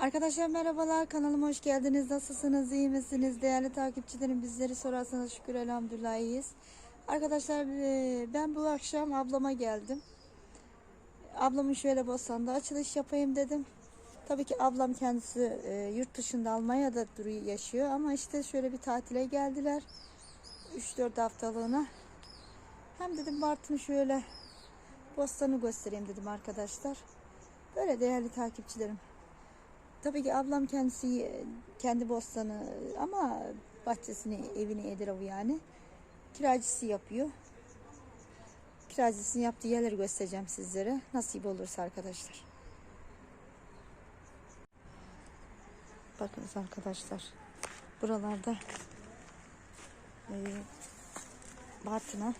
Arkadaşlar merhabalar kanalıma hoş geldiniz. Nasılsınız? iyi misiniz? Değerli takipçilerim bizleri sorarsanız şükür elhamdülillah iyiyiz. Arkadaşlar e, ben bu akşam ablama geldim. Ablamın şöyle Bostan'da açılış yapayım dedim. Tabii ki ablam kendisi e, yurt dışında Almanya'da duruyor yaşıyor ama işte şöyle bir tatile geldiler. 3-4 haftalığına. Hem dedim Bartın'ı şöyle Bostan'ı göstereyim dedim arkadaşlar. Böyle değerli takipçilerim. Tabii ki ablam kendisi kendi bostanı ama bahçesini, evini Edirav'ı yani kiracısı yapıyor. Kiracısının yaptığı yerleri göstereceğim sizlere. Nasip olursa arkadaşlar. Bakınız arkadaşlar. Buralarda e, Bartın'a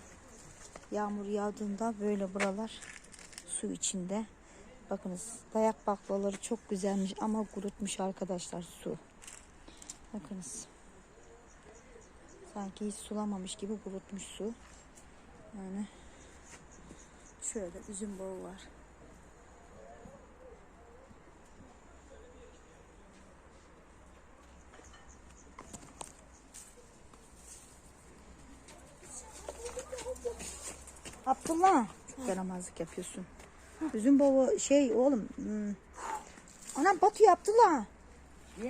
yağmur yağdığında böyle buralar su içinde. Bakınız dayak baklaları çok güzelmiş ama kurutmuş arkadaşlar su. Bakınız. Sanki hiç sulamamış gibi kurutmuş su. Yani şöyle üzüm bağı var. Abdullah çok yaramazlık yapıyorsun. Üzüm bağı şey oğlum. Hmm. Anam batıyor Abdullah.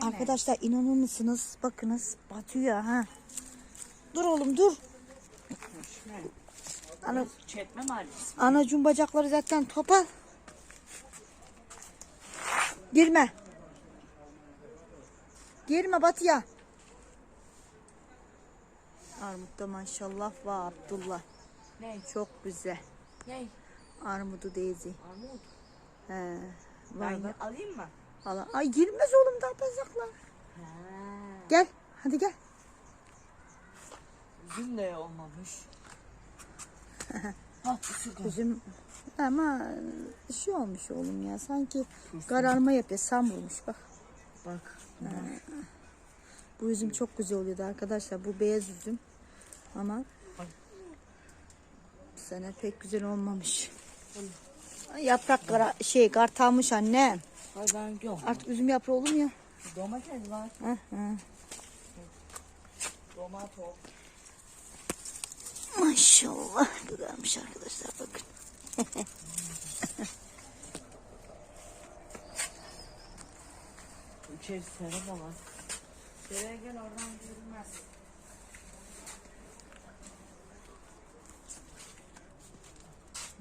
Arkadaşlar inanır mısınız? Bakınız batıyor ha. Dur oğlum dur. Ana, Çekme mahallesi. anacığım bacakları zaten topal. Girme. Girme batıya. Armutta maşallah var Abdullah. Ne? Çok güzel. Ne? Armudu Daisy. Armut. He. Var Ben bak. alayım mı? Allah. Ay girmez oğlum daha bacaklar. Ha. Gel. Hadi gel. Üzüm de olmamış. ha, ısırdım. Üzüm ama şey olmuş oğlum ya. Sanki kararma yapıyor. Sam vurmuş bak. Bak. Bu üzüm çok güzel oluyordu arkadaşlar. Bu beyaz üzüm. Ama bu sene pek güzel olmamış. Yaprak kara, şey kartalmış anne. Ay ben yok. Artık üzüm yaprağı olur mu ya? Domates var. Hı hı. Domato. Maşallah güzelmiş arkadaşlar bakın. İçeri sera da var. Seraya gel oradan görünmez.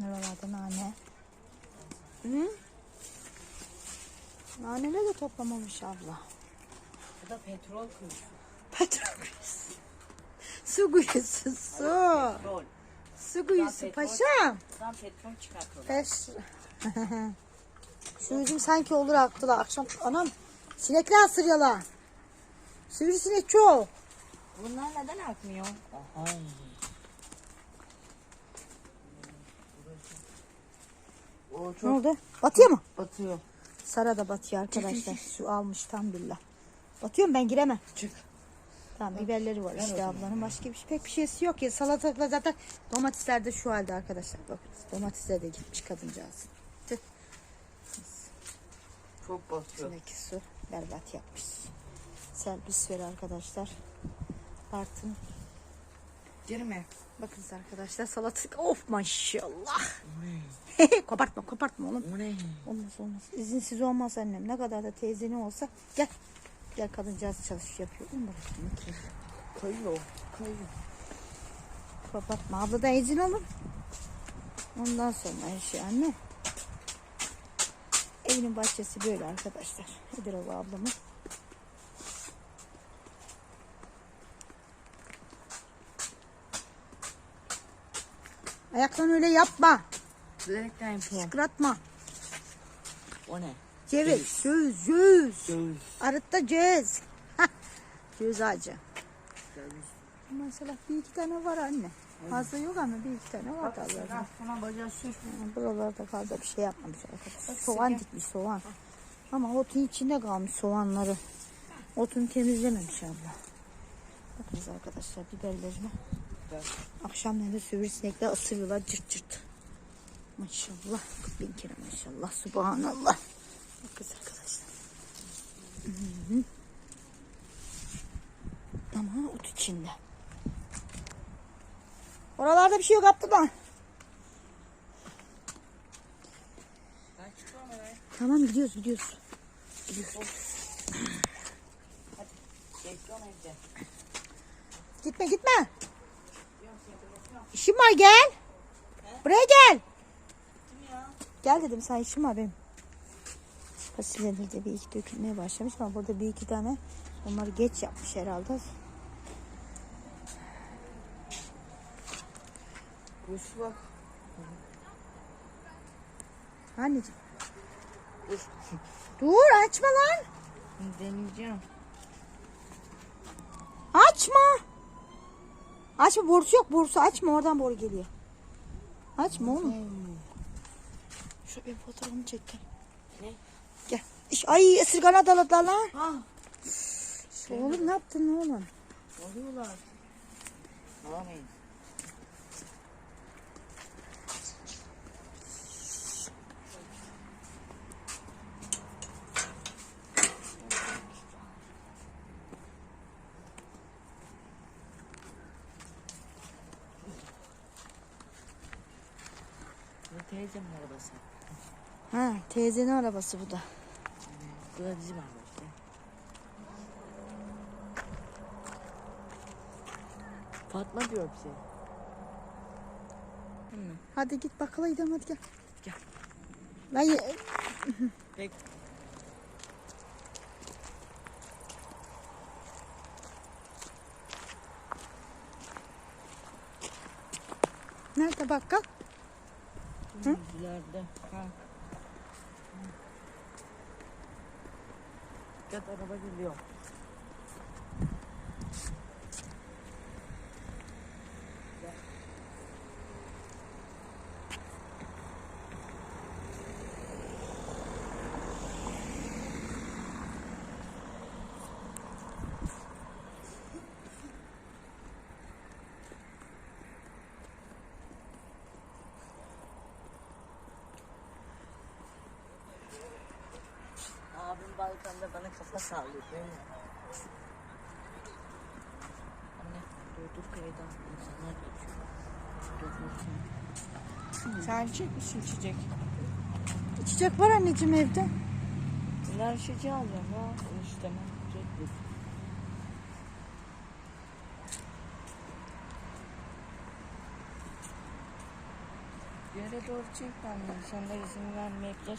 Nerelerde nane? Hı? Naneleri de toplamamış abla. Bu da petrol kuyusu. Petrol kuyusu. Su kuyusu su. Petrol. Su kuyusu paşam. Buradan petrol çıkartıyorlar. Şu üzüm sanki olur aktılar akşam. Anam sinekler ısırıyorlar. Sivrisinek çok. Bunlar neden akmıyor? Aha. O Ne çok oldu? Batıyor mu? batıyor. Sara da batıyor arkadaşlar. Su almış tam billah. Batıyorum ben giremem. Çık. Tamam biberleri var işte ablanın. Başka bir şey, pek bir şeysi yok ya. Salatalıkla zaten domatesler de şu halde arkadaşlar. Bakın domatesler de gitmiş kadıncağız. Tüh. Çok batıyor. İçindeki su berbat yapmış. Servis ver arkadaşlar. Bartın. Girme. Bakınız arkadaşlar salatalık. Of maşallah. kopartma kopartma oğlum. O ne? Olmaz olmaz. İzinsiz olmaz annem. Ne kadar da teyzeni olsa gel. Gel kadıncağız çalış yapıyor. Değil mi? Kayıyor. Kayıyor. Kapatma. Abladan izin alın. Ondan sonra her şey anne. Evinin bahçesi böyle arkadaşlar. Edirova ablamın. Ayaklarını öyle yapma. Bilerekten yapıyorum. Şıkratma. O ne? Ceviz, ceviz, ceviz. Döviz. Arıtta ceviz. Ceviz ağacı. Mesela bir iki tane var anne. Fazla yok ama bir iki tane var da Buralarda fazla bir şey yapmamış arkadaşlar. Soğan dikmiş soğan. Ama otun içinde kalmış soğanları. Otunu temizlememiş abla. Bakınız arkadaşlar biberlerine. Akşamları sivrisinekler ısırıyorlar cırt cırt. Maşallah. Bin kere maşallah. Subhanallah. Bakız arkadaşlar. Hı -hı. Ama ot içinde. Oralarda bir şey yok Abdullah. Tamam gidiyoruz gidiyoruz. Gidiyoruz. Gitme gitme. İşim var gel. Buraya gel. Gel dedim sen işim var benim. Fasulyeleri de bir iki dökülmeye başlamış ama burada bir iki tane onları geç yapmış herhalde. Kuş bak. Anneciğim. Dur. Dur açma lan. Deneyeceğim. Açma. Açma borusu yok borusu açma oradan boru geliyor. Açma oğlum. Şu bir fotoğrafını çektim. Ne? Gel. İş, ay ısırgana daladılar lan. Ha. Oğlum ne yaptın oğlum? Alıyorlar. Alamayın. Ha teyzenin arabası bu da. Bu da bizim araba işte. Fatma diyor bize. Hadi git bakkala gidelim hadi gel. Gel. Ben ye- Bek Nerede bakkal? Hı? Ha. Dikkat araba geliyor. Balkonda bana kafa sallıyor mi? Anne durdur kayıdan insanlar geçiyor. Durdursun. Sen çek misin içecek? İçecek var anneciğim evde. Ben içeceği alacağım istemem. Çek bir. Yere doğru çek anne. İnsanlar izin vermeyecek.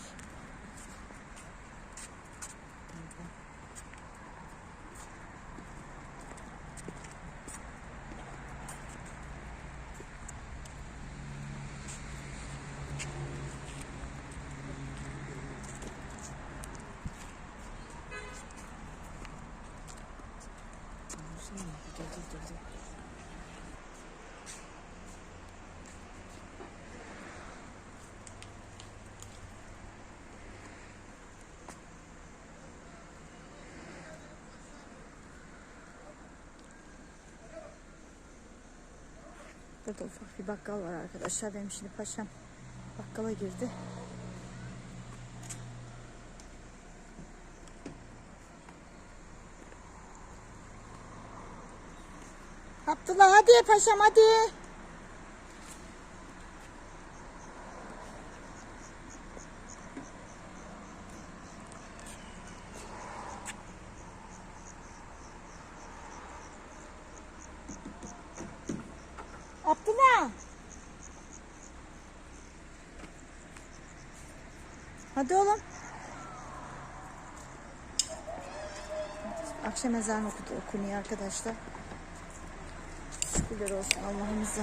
Dur, dur, dur, dur. Burada ufak bir bakkal var arkadaşlar. Benim şimdi paşam bakkala girdi. Abdullah hadi paşam hadi. Abdullah. Hadi oğlum. Akşam ezanı okunuyor arkadaşlar. Şükürler olsun Allah'ımıza.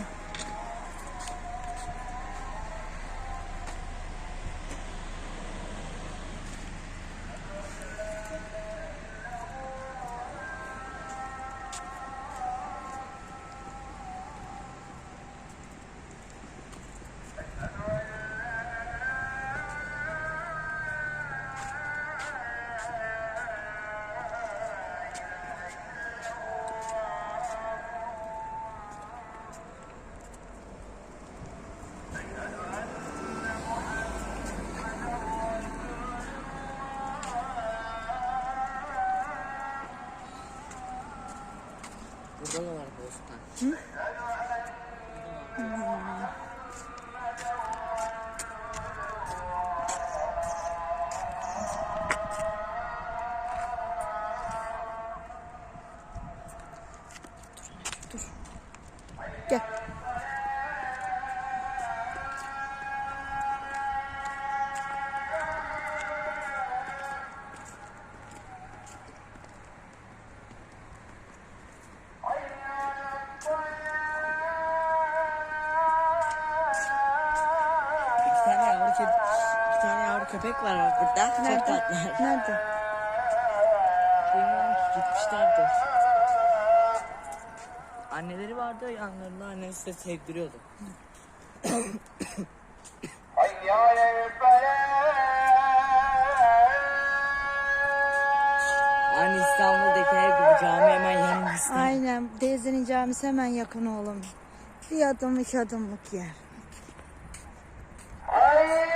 köpek var bak burada. Nerede? Çok. Nerede? Bilmiyorum ki gitmişlerdi. Anneleri vardı yanlarında annesi de sevdiriyordu. Aynı İstanbul'daki her gibi cami hemen yanımızda. Aynen. Teyzenin camisi hemen yakın oğlum. Bir adım adımlık yer. Hayır.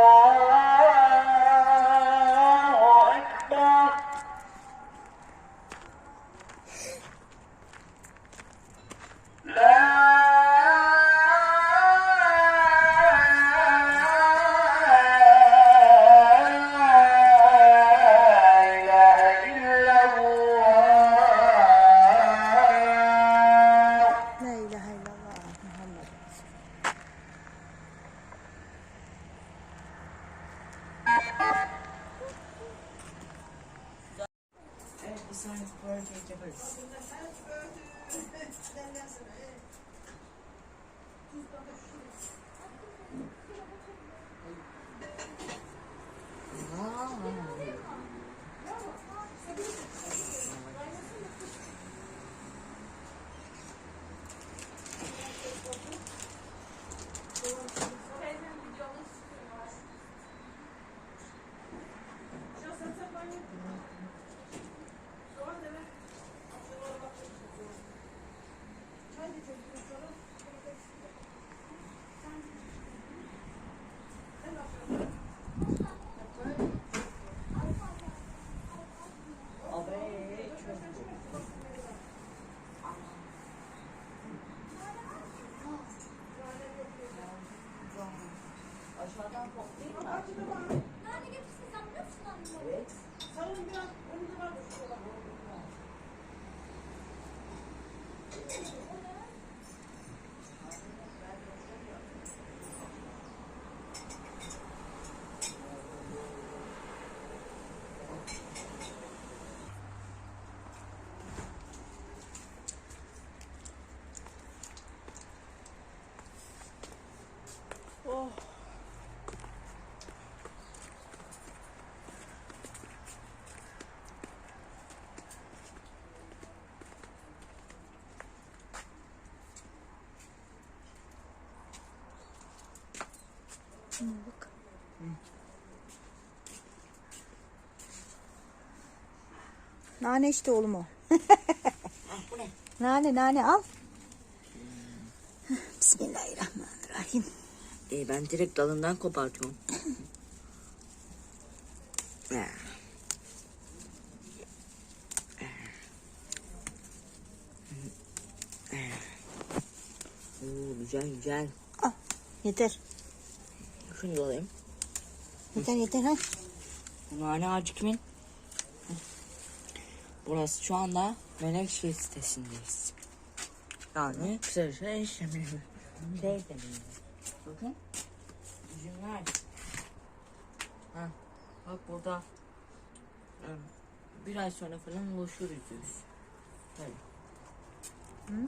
Evet. Bir saniye Şuna bak. Nane işte oğlum o. Ah bu ne? Nane nane al. Bismillahirrahmanirrahim. Ee, ben direkt dalından kopartıyorum. Ya. Oo, güzel güzel. Al. Yeter. Şunu da alayım. Yeter yeter ha. Nane ağacı kimin? Burası şu anda Menekşe sitesindeyiz. Yani kısaca işlemi. Şey demiyorum. Bakın. Üzümler. Ha, bak burada. Hmm, Bir ay sonra falan buluşuruz. Tabii. Hı?